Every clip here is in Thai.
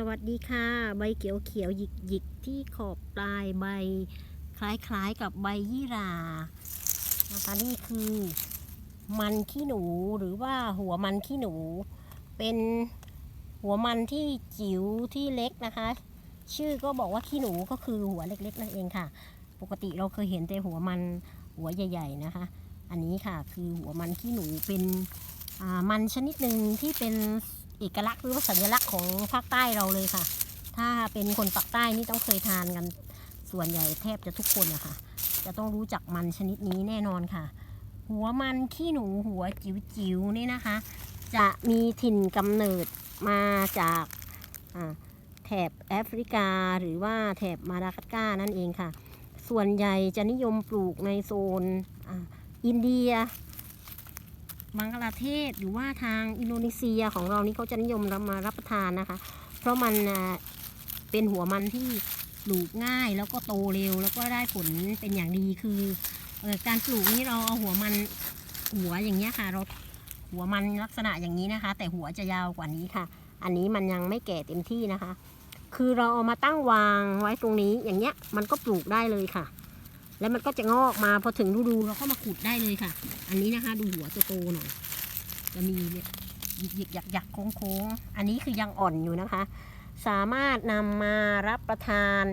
สวัสดีค่ะ ใบเขียวเขียวหยิกหยิกที่ขอบปลายใบคล้ายๆกับใบยี่รานะคะนี่คือ มันขี้หนูหรือว่าหัวมันขี้หนู เป็นหัวมันที่จิ๋วที่เล็กนะคะ ชื่อก็บอกว่าขี้หนูก็คือหัวเล็กๆนั่นเองค่ะ ปกติเราเคยเห็นแต่หัวมันหัวใหญ่ ๆนะคะ อันนี้ค่ะคือหัวมันขี้หนูเป็นมันชนิดหนึ่งที่เป็น เอกลักษณ์หรือว่าสัญลักษณ์ของภาคใต้เราเลยค่ะ ถ้าเป็นคนปากใต้นี่ต้องเคยทานกัน ส่วนใหญ่แทบจะทุกคนอะคะจะต้องรู้จักมันชนิดนี้แน่นอนค่ะ หัวมันขี้หนูหัวจิ๋วๆนี่นะคะ จะมีถิ่นกำเนิดมาจากแถบแอฟริกาหรือว่าแถบมาดากัสการ์นั่นเองค่ะ ส่วนใหญ่จะนิยมปลูกในโซนออินเดีย บังกลาเทศหรือว่าทางอินโดนีเซียของเรานี่เขาจะนิยมรับมารับประทานนะคะ เพราะมันเป็นหัวมันที่ปลูกง่ายแล้วก็โตเร็วแล้วก็ได้ผลเป็นอย่างดีคือเอ่อการปลูกนี้เราเอาหัวมันหัวอย่างเงี้ยค่ะเราหัวมันลักษณะอย่างนี้นะคะ แต่หัวจะยาวกว่านี้ค่ะ อันนี้มันยังไม่แก่เต็มที่นะคะ คือเราเอามาตั้งวางไว้ตรงนี้อย่างเงี้ยมันก็ปลูกได้เลยค่ะ แล้วมันก็จะงอกมาพอถึงฤดูเราก็มาขุดได้เลยค่ะ อันนี้นะคะ ดูหัวจะโตหน่อยจะมีเนี่ยหยิกหยิกหยักหยักโค้งโค้งๆอันนี้คือยังอ่อนอยู่นะคะ สามารถนำมารับประทาน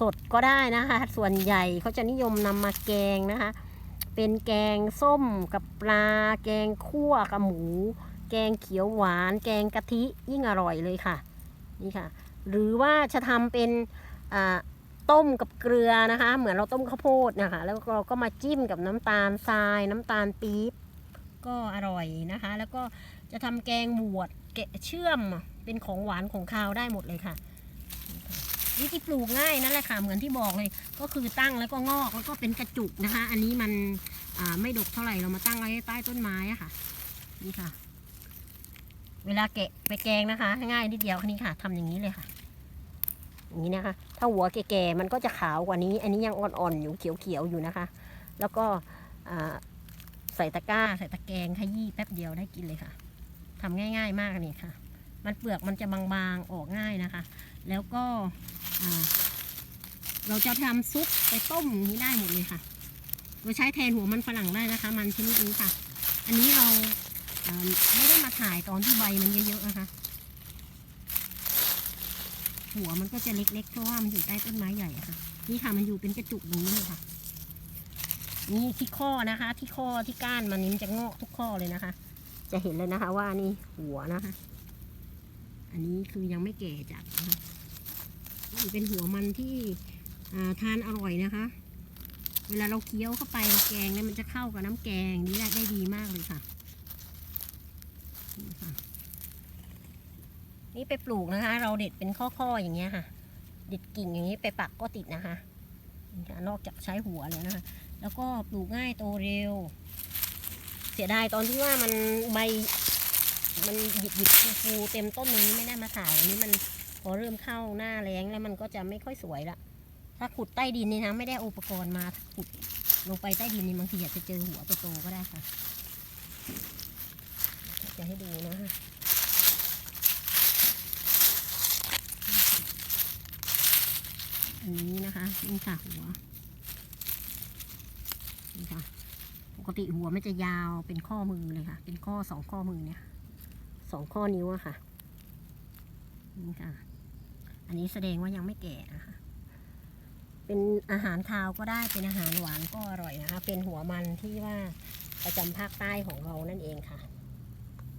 สดก็ได้นะคะ ส่วนใหญ่เขาจะนิยมนำมาแกงนะคะ เป็นแกงส้มกับปลา แกงคั่วกับหมู แกงเขียวหวาน แกงกะทิยิ่งอร่อยเลยค่ะ นี่ค่ะ หรือว่าจะทำเป็นอ่า ต้มกับเกลือนะคะ เหมือนเราต้มข้าวโพดนะคะ แล้วเราก็มาจิ้มกับน้ำตาลทราย น้ำตาลปี๊บก็อร่อยนะคะ แล้วก็จะทำแกงบวชแกะเชื่อมเป็นของหวานของคาวได้หมดเลยค่ะวิธีปลูกง่ายนั่นแหละค่ะเหมือนที่บอกเลย ก็คือตั้งแล้วก็งอกแล้วก็เป็นกระจุกนะคะ อันนี้มันไม่ดกเท่าไหร่เรามาตั้งไว้ใต้ต้นไม้อะค่ะ นี่ค่ะ เวลาแกะไปแกงนะคะ ง่ายนิดเดียวแค่นี้ค่ะทำอย่างนี้เลยค่ะ นี้นะคะ ถ้าหัวแก่ๆมันก็จะขาวกว่านี้ อันนี้ยังอ่อนๆอยู่เขียวๆอยู่นะคะ แล้วก็ใส่ตะกร้าใส่ตะแกรงขยี้แป๊บเดียวได้กินเลยค่ะทำง่ายๆมากนี่ค่ะ มันเปลือกมันจะบางๆออกง่ายนะคะ แล้วก็เราจะทำซุปไปต้มอย่างนี้ได้หมดเลยค่ะ เราใช้แทนหัวมันฝรั่งได้นะคะ มันชนิดนี้ค่ะ อันนี้เราไม่ได้มาถ่ายตอนที่ใบมันเยอะๆนะคะ หัวมันก็จะเล็กๆเพราะว่ามันอยู่ใต้ต้นไม้ใหญ่ค่ะ นี่ค่ะมันอยู่เป็นกระจุกอย่างนี้เลยค่ะ นี่ที่ข้อนะคะ ที่ข้อที่ก้านมันนี่มันจะงอกทุกข้อเลยนะคะ จะเห็นเลยนะคะ ว่านี่หัวนะคะ อันนี้คือยังไม่แก่จัดนะคะนี่เป็นหัวมันที่าทานอร่อยนะคะ เวลาเราเคี้ยวเข้าไปแกงเนี่ยมันจะเข้ากับน้ำแกงนี่ได้ดีมากเลยค่ะนี่ค่ะ นี่ไปปลูกนะคะ เราเด็ดเป็นข้อๆอย่างเงี้ยค่ะ เด็ดกิ่งอย่างนี้ไปปักก็ติดนะคะ นอกจากใช้หัวแล้วนะคะ แล้วก็ปลูกง่ายโตเร็ว เสียดายตอนที่ว่ามันใบ มันหยิกหยิกฟูเต็มต้นนี้ไม่ได้มาถ่ายอันนี้มันพอเริ่มเข้าหน้าแรงแล้วมันก็จะไม่ค่อยสวยละ ถ้าขุดใต้ดินนี่นะไม่ได้อุปกรณ์มาถ้าขุดลงไปใต้ดินนี่บางทีอาจจะเจอหัวโตๆก็ได้ค่ะ จะให้ดูนะฮะ อันนี้นะคะนี่ค่ะหัวนี่ค่ะปกติหัวมันจะยาวเป็นข้อมือเลยค่ะ เป็นข้อสองข้อมือเนี่ยสองข้อนิ้วอะค่ะนี่ค่ะ อันนี้แสดงว่ายังไม่แก่นะคะเป็นอาหารคาวก็ได้เป็นอาหารหวานก็อร่อยนะคะ เป็นหัวมันที่ว่าประจำภาคใต้ของเรานั่นเองค่ะ